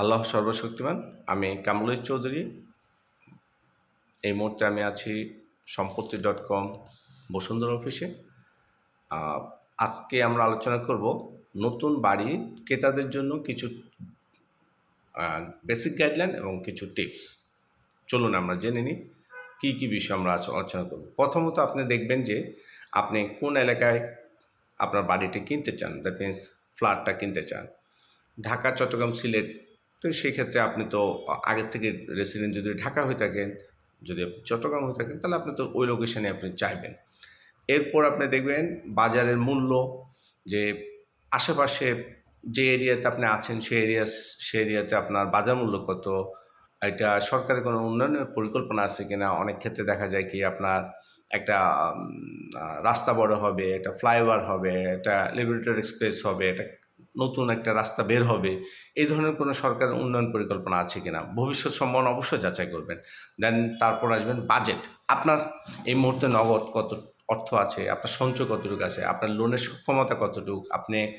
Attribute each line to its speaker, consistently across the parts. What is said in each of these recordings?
Speaker 1: আল্লাহ সর্বশক্তিমান। আমি কামরুল চৌধুরী। এই মুহূর্তে আমি আছি সম্পত্তি ডট কম বসুন্ধরা অফিসে। আজকে আমরা আলোচনা করব নতুন বাড়ি ক্রেতাদের জন্য কিছু বেসিক গাইডলাইন এবং কিছু টিপস চলুন আমরা জেনে নিই কী কী বিষয় আমরা আলোচনা করব। প্রথমত আপনি দেখবেন যে আপনি কোন এলাকায় আপনার বাড়িটি কিনতে চান দ্যাট মিন্স ফ্ল্যাটটা কিনতে চান। ঢাকা, চট্টগ্রাম, সিলেট তো সেক্ষেত্রে আপনি তো আগের থেকে রেসিডেন্ট যদি ঢাকা হয়ে থাকেন, যদি আপনি চট্টগ্রাম হয়ে থাকেন, তাহলে আপনি তো ওই লোকেশনে আপনি চাইবেন। এরপর আপনি দেখবেন বাজারের মূল্য, যে আশেপাশে যে এরিয়াতে আপনি আছেন সেই এরিয়া সেই এরিয়াতে আপনার বাজার মূল্য কত, এটা সরকারের কোনো উন্নয়নের পরিকল্পনা আছে কিনা? অনেক ক্ষেত্রে দেখা যায় কি আপনার একটা রাস্তা বড় হবে, একটা ফ্লাইওভার হবে, একটা লিবারেটর এক্সপ্রেস হবে, একটা নতুন একটা রাস্তা বের হবে। এই ধরনের কোনো সরকারের উন্নয়ন পরিকল্পনা আছে কিনা? ভবিষ্যৎ সম্ভাবনা অবশ্যই যাচাই করবেন। দেন তারপর আসবেন বাজেট আপনার এই মুহূর্তে নগদ কত অর্থ আছে? আপনার সঞ্চয় কতটুকু আছে? আপনার লোনের সক্ষমতা কতটুকু? আপনি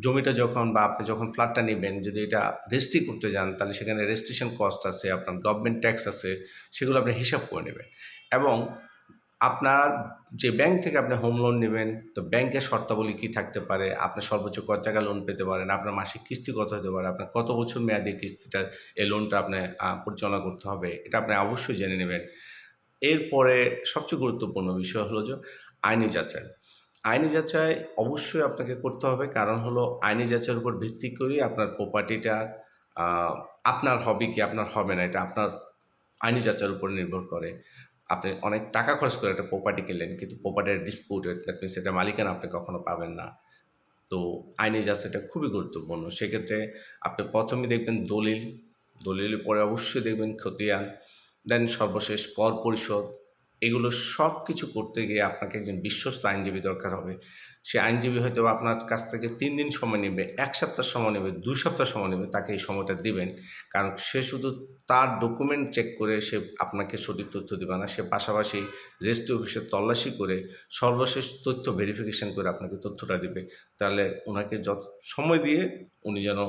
Speaker 1: জমিটা যখন বা আপনি যখন ফ্ল্যাটটা নেবেন, যদি এটা রেজিস্ট্রি করতে যান, তাহলে সেখানে রেজিস্ট্রেশন কস্ট আছে, আপনার গভর্নমেন্ট ট্যাক্স আছে, সেগুলো আপনি হিসাব করে নেবেন। এবং আপনার যে ব্যাংক থেকে আপনি হোম লোন নেবেন, তো ব্যাংকের শর্তাবলী কী থাকতে পারে? আপনি সর্বোচ্চ কত টাকা লোন পেতে পারেন? আপনার মাসিক কিস্তি কত হতে পারে? আপনার কত বছর মেয়াদি কিস্তিটা এই লোনটা আপনি পরিচালনা করতে হবে? এটা আপনি অবশ্যই জেনে নেবেন। এরপরে সবচেয়ে গুরুত্বপূর্ণ বিষয় হলো যে আইনি যাচাই। আইনি যাচাই অবশ্যই আপনাকে করতে হবে। কারণ হলো আইনি যাচাইয়ের উপর ভিত্তি করেই আপনার প্রপার্টিটা আপনার হবে কি, আপনার হবে না, এটা আপনার আইনি যাচাইয়ের উপর নির্ভর করে। আপনি অনেক টাকা খরচ করে একটা প্রপার্টি কিনলেন, কিন্তু প্রপার্টির ডিসপিউট দ্যাট মিনস এটা মালিকানা আপনি কখনো পাবেন না। তো আইনি সেটা খুবই গুরুত্বপূর্ণ। সেক্ষেত্রে আপনি প্রথমে দেখবেন দলিল, দলিলের পরে অবশ্যই দেখবেন খতিয়ান দেন সর্বশেষ কর পরিশোধ এগুলো সব কিছু করতে গিয়ে আপনাকে একজন বিশ্বস্ত আইনজীবী দরকার হবে। সে আইনজীবী হয়তো আপনার কাছ থেকে তিন দিন সময় নেবে, এক সপ্তাহ সময় নেবে দুই সপ্তাহ সময় নেবে, তাকে এই সময়টা দিবেন। কারণ সে শুধু তার ডকুমেন্ট চেক করে সে আপনাকে সঠিক তথ্য দেবে না, সে পাশাপাশি রেজিস্ট্রি অফিসে তল্লাশি করে সর্বশেষ তথ্য ভেরিফিকেশন করে আপনাকে তথ্যটা দিবে। তাহলে ওনাকে যত সময় দিয়ে উনি যেন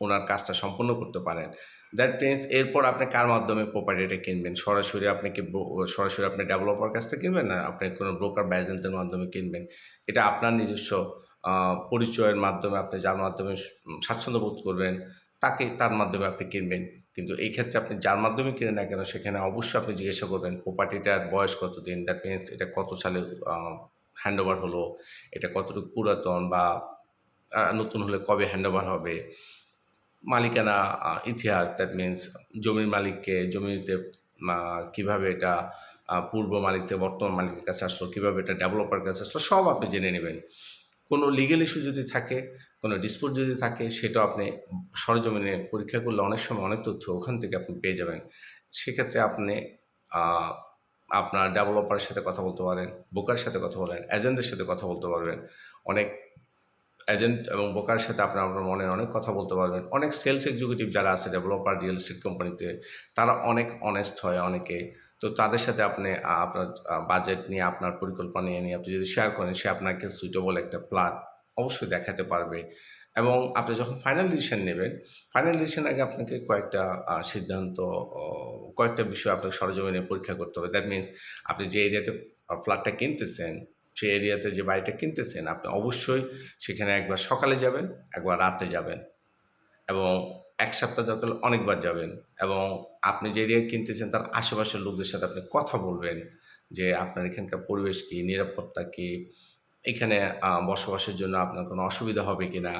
Speaker 1: ওনার কাজটা সম্পন্ন করতে পারেন। দ্যাট মিনস এরপর আপনি কার মাধ্যমে প্রপার্টিটা কিনবেন? সরাসরি আপনি কি সরাসরি আপনি ডেভেলপার কাছ থেকে কিনবেন না? আপনি কোনো ব্রোকার ব্যাজেন্টের মাধ্যমে কিনবেন? এটা আপনার নিজস্ব পরিচয়ের মাধ্যমে আপনি যার মাধ্যমে স্বাচ্ছন্দ্য বোধ করবেন, তাকে, তার মাধ্যমে আপনি কিনবেন। কিন্তু এই ক্ষেত্রে আপনি যার মাধ্যমে কিনে না কেন, সেখানে অবশ্যই আপনি জিজ্ঞাসা করবেন প্রপার্টিটার বয়স কতদিন? দ্যাট মিনস এটা কত সালে হ্যান্ড ওভার হলো? এটা কতটুকু পুরাতন বা নতুন হলে কবে হ্যান্ড ওভার হবে? মালিকানা ইতিহাস দ্যাট মিন্স জমির মালিককে, জমিতে কীভাবে এটা পূর্ব মালিক থেকে বর্তমান মালিকের কাছে আসলো, কীভাবে এটা ডেভেলপার কাছে আসলো, সব আপনি জেনে নেবেন। কোনো লিগেল ইস্যু যদি থাকে, কোনো ডিসপুট যদি থাকে, সেটা আপনি সরজমিনে পরীক্ষা করলে অনেক সময় অনেক তথ্য ওখান থেকে আপনি পেয়ে যাবেন। সেক্ষেত্রে আপনি আপনার ডেভেলপারের সাথে কথা বলতে পারেন বোকার সাথে কথা বলেন এজেন্টের সাথে কথা বলতে পারবেন। অনেক এজেন্ট এবং ব্রোকারের সাথে আপনার আপনার মনের অনেক কথা বলতে পারবেন। অনেক সেলস এক্সিকিউটিভ যারা আছে ডেভেলপার রিয়েল এস্টেট কোম্পানিতে তারা অনেক অনেস্ট হয় অনেকে। তো তাদের সাথে আপনি আপনার বাজেট নিয়ে, আপনার পরিকল্পনা নিয়ে নিয়ে আপনি যদি শেয়ার করেন, সে আপনাকে সুইটেবল একটা প্ল্যান অবশ্যই দেখাতে পারবে। এবং আপনি যখন ফাইনাল ডিসিশন নেবেন ফাইনাল ডিসিশন আগে আপনাকে কয়েকটা সিদ্ধান্ত কয়েকটা বিষয় আপনাকে সরজমিনে পরীক্ষা করতে হবে। দ্যাট মিনস আপনি যে এরিয়াতে ফ্ল্যাটটা কিনতেছেন সেই এরিয়াতে যে বাড়িটা কিনতেছেন, আপনি অবশ্যই সেখানে একবার সকালে যাবেন, একবার রাতে যাবেন এবং এক সপ্তাহ দরকার অনেকবার যাবেন এবং আপনি যে এরিয়া কিনতেছেন, তার আশেপাশের লোকদের সাথে আপনি কথা বলবেন যে আপনার এখানকার পরিবেশ কী, নিরাপত্তা কী, এখানে বসবাসের জন্য আপনার কোনো অসুবিধা হবে কি না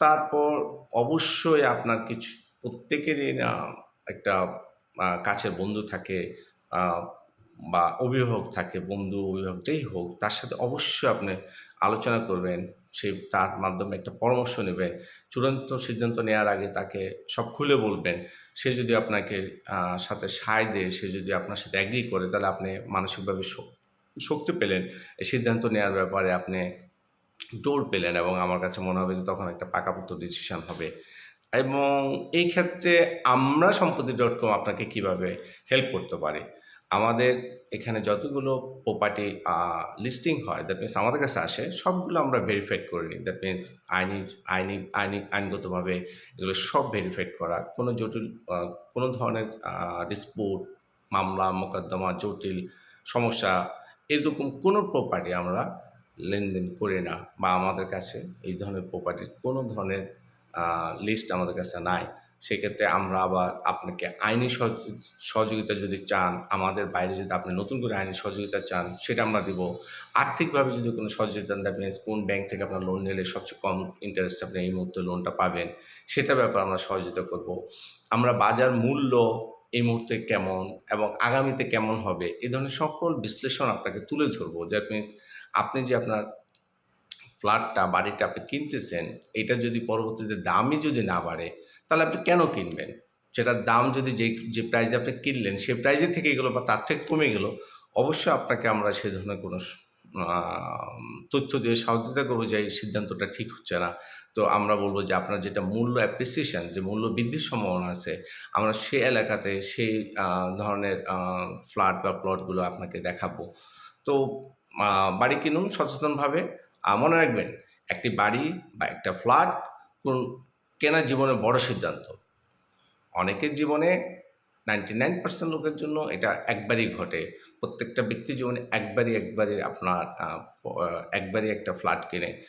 Speaker 1: তারপর অবশ্যই আপনার কিছু, প্রত্যেকেরই না একটা কাছের বন্ধু থাকে বা অভিভাবক থাকে, বন্ধু, অভিভাবক, যেই হোক, তার সাথে অবশ্যই আপনি আলোচনা করবেন। সে তার মাধ্যমে একটা পরামর্শ নেবেন। চূড়ান্ত সিদ্ধান্ত নেওয়ার আগে তাকে সব খুলে বলবেন। সে যদি আপনাকে সাথে সায় দেয়, সে যদি আপনার সাথে অ্যাগ্রি করে, তাহলে আপনি মানসিকভাবে শক্তি পেলেন। এই সিদ্ধান্ত নেওয়ার ব্যাপারে আপনি জোর পেলেন এবং আমার কাছে মনে হবে যে তখন একটা পাকাপোক্ত ডিসিশন হবে। এবং এই ক্ষেত্রে আমরা সম্পত্তি ডট কম আপনাকে কীভাবে হেল্প করতে পারি? আমাদের এখানে যতগুলো প্রপার্টি লিস্টিং হয় দ্যাট মিনস আমাদের কাছে আসে, সবগুলো আমরা ভেরিফাইড করে নিই। দ্যাট মিনস আইনি আইনি আইনি, আইনগতভাবে এগুলো সব ভেরিফাইড করা। কোনো জটিল কোনো ধরনের ডিসপুট মামলা, মোকদ্দমা, জটিল সমস্যা, এরকম কোনো প্রপার্টি আমরা লেনদেন করি না বা আমাদের কাছে এই ধরনের প্রপার্টির কোনো ধরনের লিস্ট আমাদের কাছে নাই। সেক্ষেত্রে আমরা আবার আপনাকে আইনি সহযোগিতা যদি চান, আমাদের বাইরে যদি আপনি নতুন করে আইনি সহযোগিতা চান, সেটা আমরা দিব। আর্থিকভাবে যদি কোনো সহযোগিতা মিনস কোন ব্যাংক থেকে আপনার লোন নিলে সবচেয়ে কম ইন্টারেস্ট আপনি এই মুহূর্তে লোনটা পাবেন সেটা ব্যাপারে আমরা সহযোগিতা করব। আমরা বাজার মূল্য এই মুহূর্তে কেমন এবং আগামীতে কেমন হবে এই ধরনের সকল বিশ্লেষণ আপনাকে তুলে ধরবো। দ্যাট মিনস আপনি যে আপনার ফ্ল্যাটটা, বাড়িটা আপনি কিনতেছেন, এটা যদি পরবর্তীতে দামই যদি না বাড়ে, তাহলে আপনি কেন কিনবেন? সেটার দাম যদি যে যে প্রাইজে আপনি কিনলেন সেই প্রাইজে থেকে গেলো বা তার থেকে কমে গেলো, অবশ্যই আপনাকে আমরা সে ধরনের কোনো তথ্য দিয়ে সহযোগিতা করব যে এই সিদ্ধান্তটা ঠিক হচ্ছে না। তো আমরা বলব যে আপনার যেটা মূল্য অ্যাপ্রিসিয়েশন যে মূল্য বৃদ্ধির সম্ভাবনা আছে, আমরা সে এলাকাতে সেই ধরনের ফ্ল্যাট বা প্লটগুলো আপনাকে দেখাবো। তো বাড়ি কিনুন সচেতনভাবে মনে রাখবেন, একটি বাড়ি বা একটা ফ্ল্যাট কোন কেনা জীবনের বড় সিদ্ধান্ত। অনেকের জীবনে নাইনটি নাইন পার্সেন্ট লোকের জন্য এটা একবারই ঘটে। প্রত্যেকটা ব্যক্তি জীবনে একবারই একবারই আপনার একবারই একটা ফ্ল্যাট কিনে।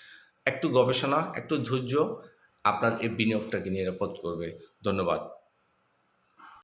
Speaker 1: একটু গবেষণা, একটু ধৈর্য আপনার এই বিনিয়োগটাকে নিরাপদ করবে। ধন্যবাদ।